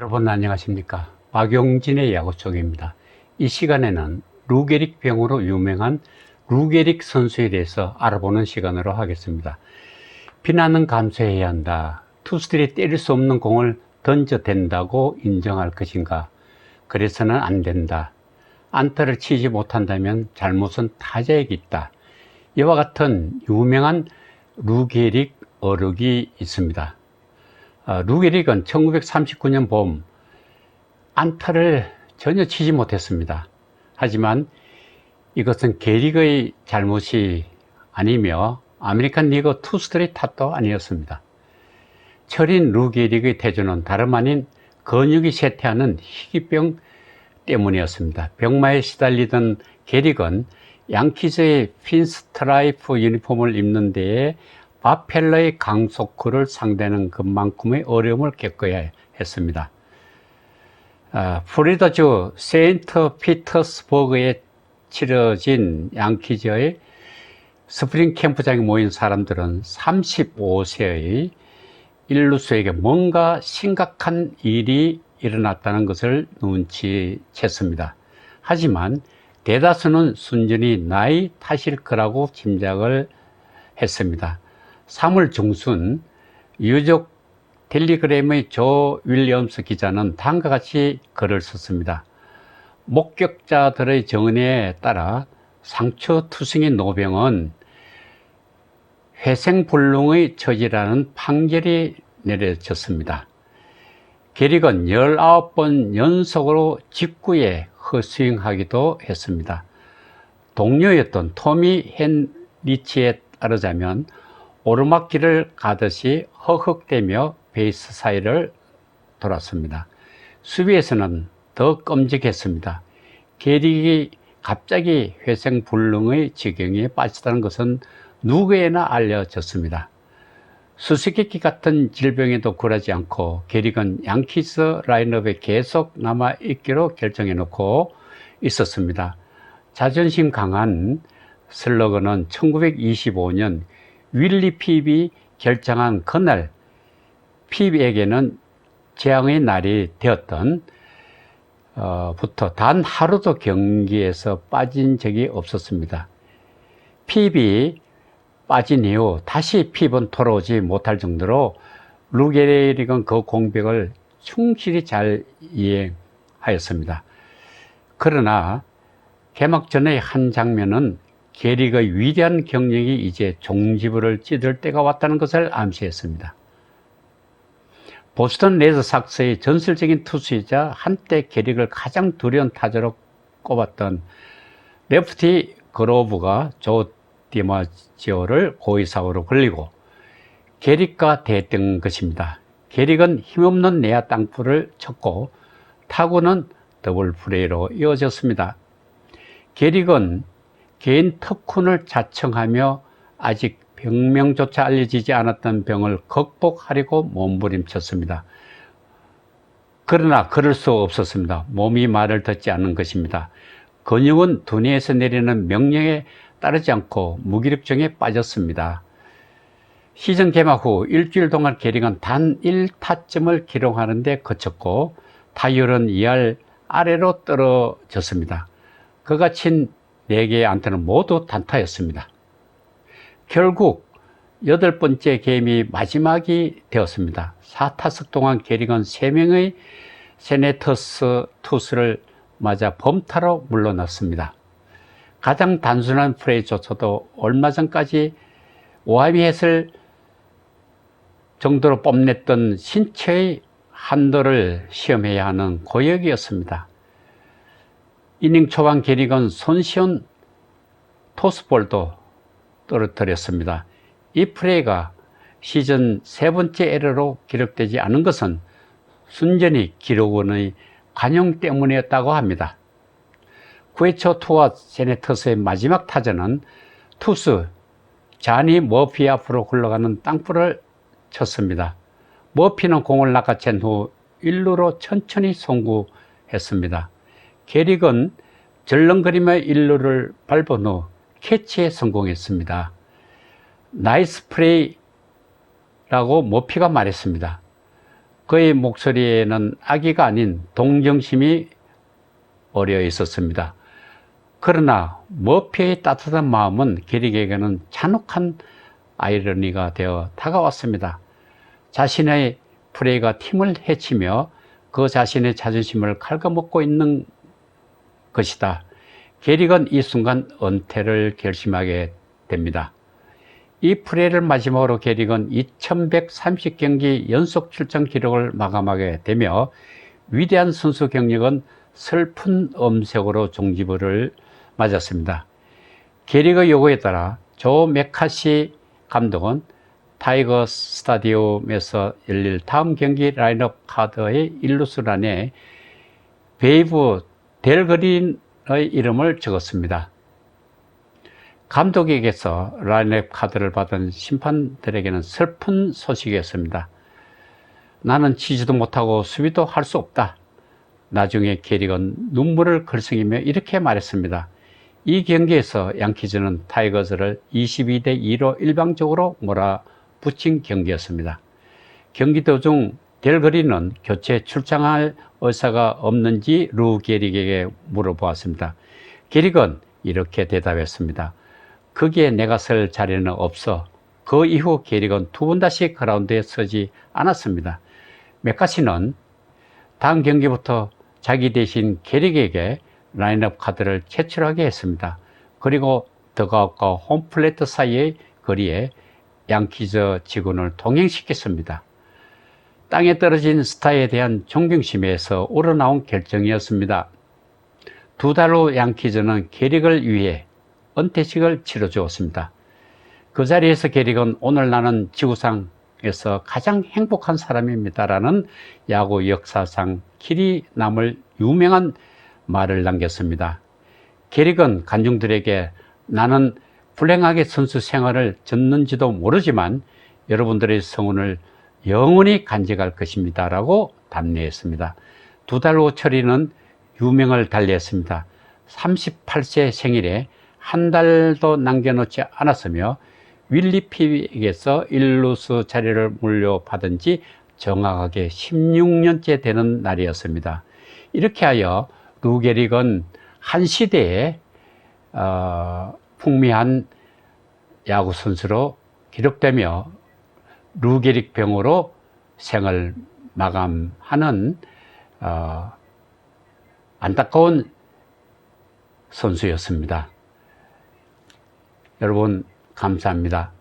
여러분 안녕하십니까? 박용진의 야구 쪽입니다. 이 시간에는 루게릭 병으로 유명한 루게릭 선수에 대해서 알아보는 시간으로 하겠습니다. 비난은 감수해야 한다. 투수들이 때릴 수 없는 공을 던져 댄다고 인정할 것인가? 그래서는 안 된다. 안타를 치지 못한다면 잘못은 타자에게 있다. 이와 같은 유명한 루게릭 어록이 있습니다. 어, 루게릭은 1939년 봄 안타를 전혀 치지 못했습니다. 하지만 이것은 게릭의 잘못이 아니며 아메리칸 리그 투수들의 탓도 아니었습니다. 철인 루게릭의 태조는 다름 아닌 근육이 쇠퇴하는 희귀병 때문이었습니다. 병마에 시달리던 게릭은 양키즈의 핀스트라이프 유니폼을 입는 데에 바펠러의 강속구를 상대하는 것만큼의 어려움을 겪어야 했습니다. 아, 플리다주 세인트 피터스버그에 치러진 양키즈의 스프링 캠프장에 모인 사람들은 35세의 일루수에게 뭔가 심각한 일이 일어났다는 것을 눈치챘습니다. 하지만 대다수는 순전히 나이 탓일 거라고 짐작을 했습니다. 3월 중순 유족 텔리그램의 조 윌리엄스 기자는 다음과 같이 글을 썼습니다. 목격자들의 정언에 따라 상처 투성인 노병은 회생불능의 처지라는 판결이 내려졌습니다. 게릭은 19번 연속으로 직구에 허스윙하기도 했습니다. 동료였던 토미 헨리치에 따르자면 오르막길을 가듯이 허헉대며 베이스 사이를 돌았습니다. 수비에서는 더 끔찍했습니다. 게릭이 갑자기 회생불능의 지경에 빠졌다는 것은 누구에나 알려졌습니다. 수수께끼 같은 질병에도 굴하지 않고 게릭은 양키스 라인업에 계속 남아있기로 결정해 놓고 있었습니다. 자존심 강한 슬러거는 1925년 윌리 핍이 결정한 그날 핍에게는 재앙의 날이 되었던 어, 부터 단 하루도 경기에서 빠진 적이 없었습니다. 핍이 빠진 이후 다시 핍은 돌아오지 못할 정도로 루게릭은 그 공백을 충실히 잘 이행하였습니다. 그러나 개막 전의 한 장면은 게릭의 위대한 경력이 이제 종지부를 찌들 때가 왔다는 것을 암시했습니다. 보스턴 레드삭스의 전설적인 투수이자 한때 게릭을 가장 두려운 타자로 꼽았던 레프티 그로브가 조 디마지오를 고의사고로 걸리고 게릭과 대했던 것입니다. 게릭은 힘없는 내야 땅볼을 쳤고 타구는 더블 플레이로 이어졌습니다. 게릭은 개인 특훈을 자청하며 아직 병명조차 알려지지 않았던 병을 극복하려고 몸부림쳤습니다. 그러나 그럴 수 없었습니다. 몸이 말을 듣지 않는 것입니다. 근육은 두뇌에서 내리는 명령에 따르지 않고 무기력증에 빠졌습니다. 시즌 개막 후 일주일 동안 게링은 단 1타점을 기록하는데 그쳤고 타율은 2할 아래로 떨어졌습니다. 그가 친 4개의 안타는 모두 단타였습니다. 결국 여덟 번째 게임이 마지막이 되었습니다. 4타석 동안 게릭은 3명의 세네터스 투수를 맞아 범타로 물러났습니다. 가장 단순한 플레이조차도 얼마 전까지 오하미햇을 정도로 뽐냈던 신체의 한도를 시험해야 하는 고역이었습니다. 이닝 초반 게릭은 손쉬운 토스볼도 떨어뜨렸습니다. 이 플레이가 시즌 세 번째 에러로 기록되지 않은 것은 순전히 기록원의 관용 때문이었다고 합니다. 9회 초 투와 제네터스의 마지막 타자는 투수 자니 머피 앞으로 굴러가는 땅볼을 쳤습니다. 머피는 공을 낚아챈 후 1루로 천천히 송구했습니다. 게릭은 절렁거리며 1루를 밟은 후 캐치에 성공했습니다. 나이스 플레이라고 모피가 말했습니다. 그의 목소리에는 악의가 아닌 동정심이 어려 있었습니다. 그러나 머피의 따뜻한 마음은 게릭에게는 잔혹한 아이러니가 되어 다가왔습니다. 자신의 플레이가 팀을 해치며 그 자신의 자존심을 갉아먹고 있는 것이다. 게릭은 이 순간 은퇴를 결심하게 됩니다. 이 플레이를 마지막으로 게릭은 2130경기 연속 출전 기록을 마감하게 되며 위대한 선수 경력은 슬픈 음색으로 종지부를 맞았습니다. 게릭의 요구에 따라 조 메카시 감독은 타이거 스타디움에서 열릴 다음 경기 라인업 카드의 일루수란에 베이브 델그린의 이름을 적었습니다. 감독에게서 라인업 카드를 받은 심판들에게는 슬픈 소식이었습니다. 나는 치지도 못하고 수비도 할 수 없다. 나중에 게릭은 눈물을 글썽이며 이렇게 말했습니다. 이 경기에서 양키즈는 타이거즈를 22대 2로 일방적으로 몰아붙인 경기였습니다. 경기 도중 델거리는 교체 출장할 의사가 없는지 루 게릭에게 물어보았습니다. 게릭은 이렇게 대답했습니다. 거기에 내가 설 자리는 없어. 그 이후 게릭은 두 번 다시 그라운드에 서지 않았습니다. 메카시는 다음 경기부터 자기 대신 게릭에게 라인업 카드를 제출하게 했습니다. 그리고 더가웃과 홈플레이트 사이의 거리에 양키즈 직원을 동행시켰습니다. 땅에 떨어진 스타에 대한 존경심에서 우러나온 결정이었습니다. 두 달 후 양키즈는 게릭을 위해 은퇴식을 치러 주었습니다. 그 자리에서 게릭은 오늘 나는 지구상에서 가장 행복한 사람입니다라는 야구 역사상 길이 남을 유명한 말을 남겼습니다. 게릭은 관중들에게 나는 불행하게 선수 생활을 졌는지도 모르지만 여러분들의 성원을 영원히 간직할 것입니다. 라고 답례했습니다. 두 달 후 철이는 유명을 달리했습니다. 38세 생일에 한 달도 남겨놓지 않았으며 윌리피에게서 일루스 자리를 물려받은 지 정확하게 16년째 되는 날이었습니다. 이렇게 하여 루게릭은 한 시대에 어, 풍미한 야구 선수로 기록되며 루게릭 병으로 생을 마감하는 어, 안타까운 선수였습니다. 여러분 감사합니다.